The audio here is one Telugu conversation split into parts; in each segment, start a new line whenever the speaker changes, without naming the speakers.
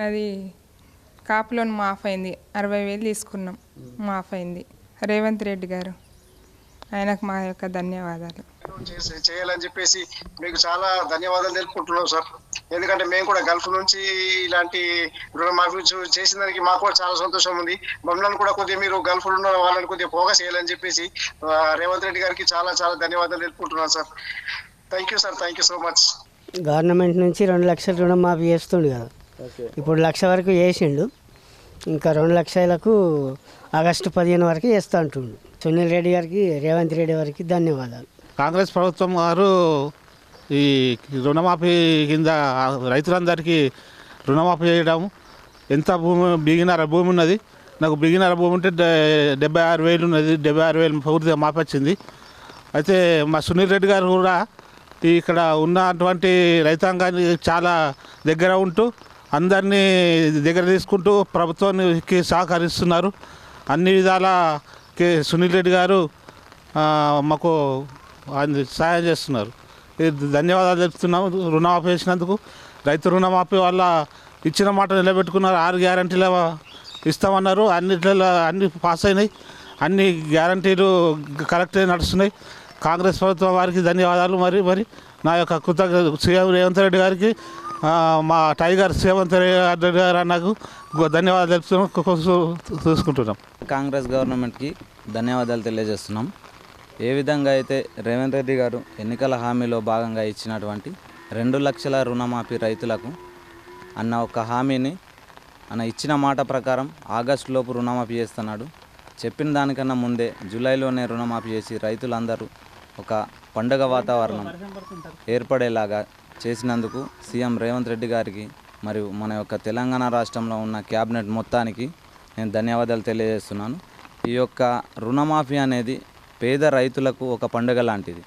అది కాపు లోన్ మాఫ్ అయింది. అరవై వేలు తీసుకున్నాం. మాఫ్ అయింది. రేవంత్ రెడ్డి గారు. ఆయనకు మా యొక్క ధన్యవాదాలు.
చేసి- చేయాలని చెప్పేసి మీకు చాలా ధన్యవాదాలు తెలుపుకుంటున్నాం సార్. ఎందుకంటే మేము కూడా గల్ఫ్ నుంచి ఇలాంటి రుణమాఫీ చేసిన దానికి మాకు కూడా చాలా సంతోషం ఉంది. మమ్మల్ని కూడా కొద్దిగా మీరు గల్ఫ్ ఉన్న వాళ్ళని కొద్దిగా ఫోకస్ చేయాలని చెప్పేసి రేవంత్ రెడ్డి గారికి చాలా చాలా ధన్యవాదాలు తెలుపుకుంటున్నాను sir. Thank you sir. Thank you so much.
Government నుంచి రెండు లక్షల రుణమాఫీ చేస్తుండు కదా. ఇప్పుడు లక్ష వరకు చేసిండు ఇంకా రెండు లక్షలకు ఆగస్టు పదిహేను వరకు చేస్తా అంటుండు. సునీల్ రెడ్డి గారికి రేవంత్ రెడ్డి గారికి ధన్యవాదాలు.
కాంగ్రెస్ ప్రభుత్వం వారు ఈ రుణమాఫీ కింద రైతులందరికీ రుణమాఫీ చేయడం ఎంత భూమి బిగినర భూమి ఉన్నది. నాకు బిగినర భూమి ఉంటే డె- డెబ్బై ఆరు వేలు ఉన్నది. డెబ్బై ఆరు వేలు పూర్తిగా మాపి వచ్చింది. అయితే మా సునీల్ రెడ్డి గారు కూడా ఈ ఇక్కడ ఉన్నటువంటి రైతాంగాన్ని చాలా దగ్గర ఉంటూ అందరినీ దగ్గర తీసుకుంటూ ప్రభుత్వానికి సహకరిస్తున్నారు. అన్ని విధాల కే సునీల్ రెడ్డి గారు మాకు సహాయం చేస్తున్నారు. ధన్యవాదాలు తెలుపుతున్నాము రుణమాఫీ చేసినందుకు. రైతు రుణమాఫీ వల్ల ఇచ్చిన మాట నిలబెట్టుకున్నారు. ఆరు గ్యారంటీల ఇస్తామన్నారు. అన్నిట్లలో అన్ని పాస్ అయినాయి. అన్ని గ్యారంటీలు కరెక్ట్గా నడుస్తున్నాయి. కాంగ్రెస్ ప్రభుత్వం వారికి ధన్యవాదాలు మరి మరి. నా యొక్క కృతజ్ఞత సీఎం రేవంత్ రెడ్డి గారికి మా టైగర్ సేవంత్ రెడ్డి గారు నాకు ధన్యవాదాలు తెలుపుతున్నాం. చూసుకుంటున్నాం.
కాంగ్రెస్ గవర్నమెంట్కి ధన్యవాదాలు తెలియజేస్తున్నాం. ఏ విధంగా అయితే రేవంత్ రెడ్డి గారు ఎన్నికల హామీలో భాగంగా ఇచ్చినటువంటి రెండు లక్షల రుణమాఫీ రైతులకు అన్న ఒక హామీని అన్న ఇచ్చిన మాట ప్రకారం ఆగస్టులోపు రుణమాఫీ చేస్తున్నాడు. చెప్పిన దానికన్నా ముందే జూలైలోనే రుణమాఫీ చేసి రైతులందరూ ఒక పండగ వాతావరణం ఏర్పడేలాగా చేసినందుకు సీఎం రేవంత్ రెడ్డి గారికి మరియు మన యొక్క తెలంగాణ రాష్ట్రంలో ఉన్న క్యాబినెట్ మొత్తానికి నేను ధన్యవాదాలు తెలియజేస్తున్నాను. ఈ యొక్క రుణమాఫీ అనేది పేద రైతులకు ఒక పండుగ లాంటిది.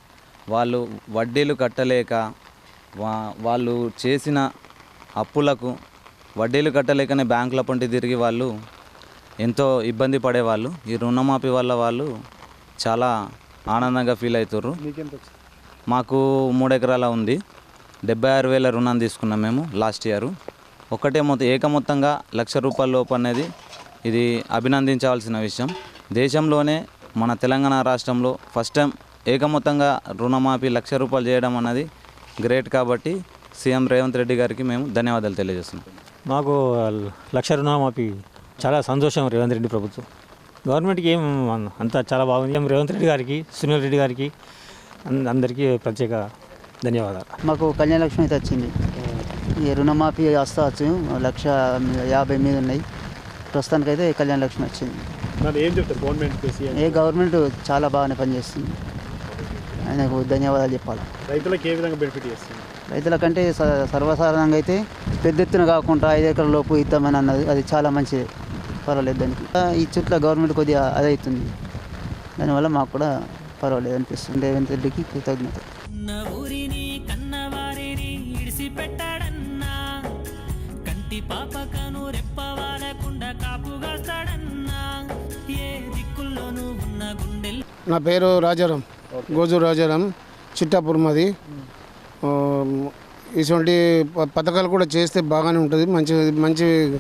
వాళ్ళు వడ్డీలు కట్టలేక వా వాళ్ళు చేసిన అప్పులకు వడ్డీలు కట్టలేకనే బ్యాంకుల పొంటి తిరిగి వాళ్ళు ఎంతో ఇబ్బంది పడేవాళ్ళు. ఈ రుణమాఫీ వల్ల వాళ్ళు చాలా ఆనందంగా ఫీల్ అవుతారు మాకు మూడు ఎకరాల ఉంది. డెబ్బై ఆరు వేల రుణం తీసుకున్నాం మేము లాస్ట్ ఇయర్. ఒకటే మొత్తం ఏకమొత్తంగా లక్ష రూపాయల లోపు అనేది ఇది అభినందించవలసిన విషయం. దేశంలోనే మన తెలంగాణ రాష్ట్రంలో ఫస్ట్ టైం ఏకమొత్తంగా రుణమాఫీ లక్ష రూపాయలు చేయడం అన్నది గ్రేట్ కాబట్టి సీఎం రేవంత్ రెడ్డి గారికి మేము ధన్యవాదాలు తెలియజేస్తున్నాం.
మాకు లక్ష రుణమాఫీ చాలా సంతోషం రేవంత్ రెడ్డి ప్రభుత్వం. గవర్నమెంట్కి ఏం అంతా చాలా బాగుంది. రేవంత్ రెడ్డి గారికి సునీల్ రెడ్డి గారికి అందరికీ ప్రత్యేక ధన్యవాదాలు.
మాకు కళ్యాణ లక్ష్మి అయితే వచ్చింది. ఈ రుణమాఫీ వస్తవచ్చు లక్ష యాభై మీద ఉన్నాయి. ప్రస్తుతానికైతే కళ్యాణ లక్ష్మి వచ్చింది.
మరి ఏం చెప్తారు గవర్నమెంట్ సీఎం?
ఏ గవర్నమెంట్ చాలా బాగానే పనిచేస్తుంది. ఆయనకు ధన్యవాదాలు చెప్పాలి.
రైతులకు ఏ విధంగా బెనిఫిట్ చేస్తుంది?
రైతుల కంటే స- సర్వసాధారణంగా అయితే పెద్ద ఎత్తున కాకుండా ఐదు ఎకరాల లోపు ఇద్దామని అన్నది అది చాలా మంచిది. పర్వాలేదు దానికి. ఈ చుట్ల గవర్నమెంట్ కొద్దిగా అది అవుతుంది దానివల్ల మాకు కూడా పర్వాలేదు అనిపిస్తుంది. రేవంత్ రెడ్డికి కృతజ్ఞత
ఊరిని కన్నవారిని ఇడిసిపెట్టాడన్నా. కంటి పాపకను రెప్పవాలకుండా కాపుగాస్తాడన్నా. ఏ దిక్కుల్లోనూ ఉన్న గుండెల్
నా పేరు రాజారాం గోజు రాజారాం చిట్టాపూర్ మాది. ఇటువంటి ప- పథకాలు కూడా చేస్తే బాగానే ఉంటుంది. మంచి మంచి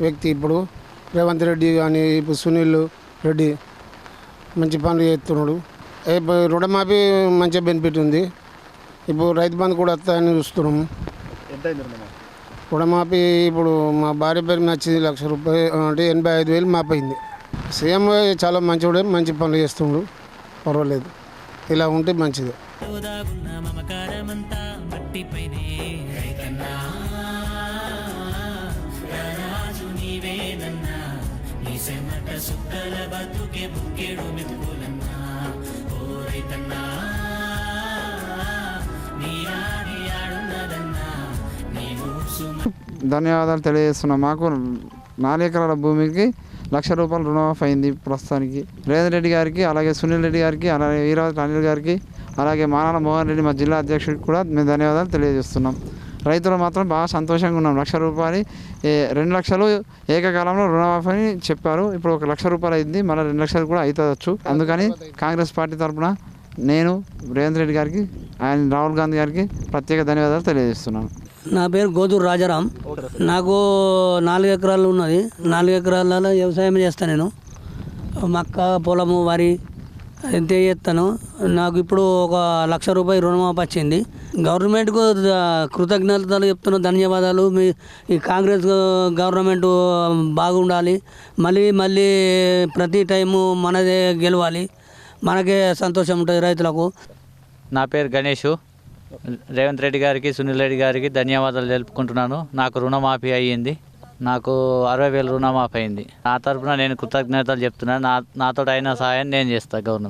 వ్యక్తి ఇప్పుడు. రేవంత్ రెడ్డి కానీ ఇప్పుడు సునీల్ రెడ్డి మంచి పనులు చేస్తున్నాడు. రుణమాఫీ మంచి బెనిఫిట్ ఉంది. ఇప్పుడు రైతు బంధు కూడా వస్తాయని చూస్తున్నాము
ఎంత
రుణమాఫీ? ఇప్పుడు మా భార్య పేరు మీద వచ్చింది లక్ష రూపాయలు అంటే ఎనభై ఐదు వేలు మాపైంది. సీఎం చాలా మంచివాడే మంచి పనులు చేస్తుండు. పర్వాలేదు. ఇలా ఉంటే మంచిది.
ఆడున్నదన్నా
ధన్యవాదాలు తెలియజేస్తున్నాం. మాకు నాలుగు ఎకరాల భూమికి లక్ష రూపాయలు రుణమాఫ్ అయింది ప్రస్తుతానికి. రేవంత్ రెడ్డి గారికి అలాగే సునీల్ రెడ్డి గారికి అలాగే వీరవతి అనిల్ గారికి అలాగే మానాల మోహన్ రెడ్డి మా జిల్లా అధ్యక్షుడికి కూడా మేము ధన్యవాదాలు తెలియజేస్తున్నాం. రైతులు మాత్రం బాగా సంతోషంగా ఉన్నాం. లక్ష రూపాయలు రెండు లక్షలు ఏకకాలంలో రుణమాఫీ అని చెప్పారు. ఇప్పుడు ఒక లక్ష రూపాయలు అయింది మళ్ళీ రెండు లక్షలు కూడా అవుతుందచ్చు అందుకని కాంగ్రెస్ పార్టీ తరఫున నేను రేవంత్ రెడ్డి గారికి ఆయన రాహుల్ గాంధీ గారికి ప్రత్యేక ధన్యవాదాలు తెలియజేస్తున్నాను.
నా పేరు గోదూరు రాజారాం. నాకు నాలుగు ఎకరాలు ఉన్నది. నాలుగు ఎకరాలలో వ్యవసాయం చేస్తాను నేను. మక్క పొలము వరి అంతే చేస్తాను. నాకు ఇప్పుడు ఒక లక్ష రూపాయలు రుణమాఫీ వచ్చింది. గవర్నమెంట్కు కృతజ్ఞతలు చెప్తున్న ధన్యవాదాలు. మీ ఈ కాంగ్రెస్ గవర్నమెంట్ బాగుండాలి. మళ్ళీ మళ్ళీ ప్రతి టైము మనదే గెలవాలి. మనకే సంతోషం ఉంటుంది రైతులకు.
నా పేరు గణేషు. రేవంత్ రెడ్డి గారికి సునీల్ రెడ్డి గారికి ధన్యవాదాలు తెలుపుకుంటున్నాను. నాకు రుణమాఫీ అయ్యింది. నాకు అరవై వేలు రుణమాఫీ అయింది. నా తరపున నేను కృతజ్ఞతలు చెప్తున్నాను. నా నాతో అయిన సహాయం నేను చేస్తాను గవర్నమెంట్.